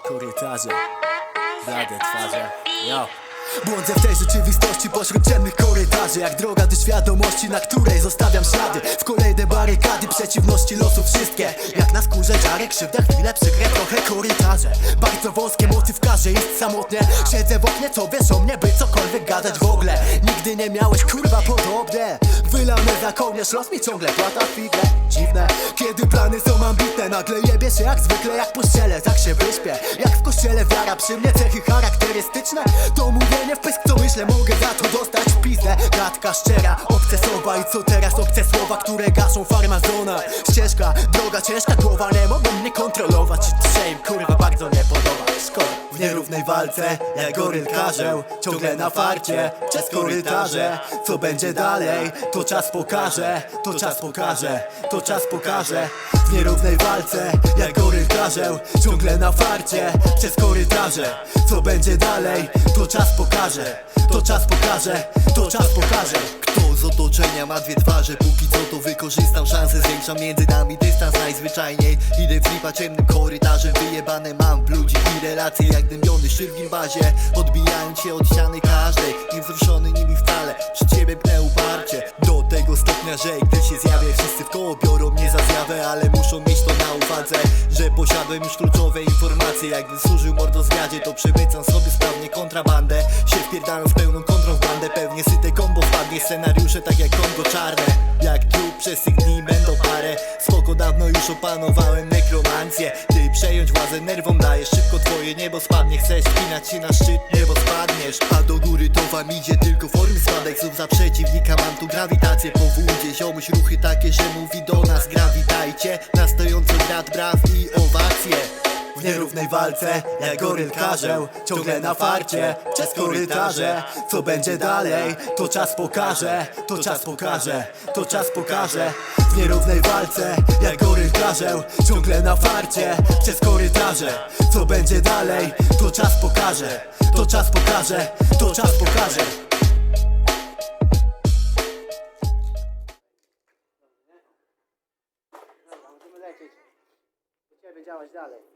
Korytarze, blade twarze, yo. Błądzę w tej rzeczywistości pośród ciemnych korytarzy Jak droga do świadomości, na której zostawiam ślady. W kolejne barykady, przeciwności losu wszystkie Dziarek, krzywda chwilę przykre trochę korytarze Bardzo wąskie mocy w karze, jest samotnie Siedzę w oknie, co wiesz o mnie, by cokolwiek gadać w ogóle. Nigdy nie miałeś kurwa podobne Wylane za kołnierz, los mi ciągle plata figle. Dziwne, kiedy plany są ambitne Nagle jebie się jak zwykle, jak po ściele, tak się wyśpię Jak w kościele wiara. Przy mnie, cechy charakterystyczne. To mówienie w pysk, co myślę, mogę za to dostać w pizdę. Gadka szczera, obce słowa i co teraz? Obce słowa, które gaszą farmazona Ścieżka, droga ciężka, głowa nie mogą mnie kontrolować. Się im kurwa bardzo nie podoba, szkoda w nierównej walce, jak goryl karzeł. Ciągle na farcie, przez korytarze. Co będzie dalej, to czas pokaże To czas pokaże, to czas pokaże. W nierównej walce, jak goryl karzeł. Ciągle na farcie, przez korytarze. Co będzie dalej, to czas pokaże To czas pokaże, to czas pokaże z otoczenia ma dwie twarze. Póki co to wykorzystam szansę Zwiększam między nami dystans najzwyczajniej. Idę w flipa ciemnym korytarzem Wyjebane mam w ludzi i relacje Jak dębiony szyr w gimbazie Odbijając się od ściany każdej zjawię Wszyscy w koło biorą mnie za zjawę Ale muszą mieć to na uwadze Że posiadłem już kluczowe informacje. Jakbym służył mordozwiadzie To przemycam sobie sprawnie kontrabandę. Się wpierdalam z pełną kontrą w bandę Pewnie syte kombo wpadnie Scenariusze tak jak Kongo czarne. Jak trup przez tych dni będą parę. Spoko dawno już opanowałem nekromancję przejąć władzę nerwom dajesz. Szybko twoje niebo spadnie Chcesz spinać się na szczyt niebo spadniesz. A do góry to wam idzie tylko formy spadek. Znów za przeciwnika mam tu grawitację. Po wódzie ziomuś ruchy takie, że mówi do nas Grawitajcie. Na stojący brat braw i owacje. W nierównej walce, jak goryl karzeł Ciągle na farcie, przez korytarze Co będzie dalej, to czas pokaże To czas pokaże, to czas pokaże. W nierównej walce, jak karzeł Ciągle na farcie, przez korytarze Co będzie dalej, to czas pokaże To czas pokaże, to czas pokaże Możemy lecieć. Ciebie działać dalej.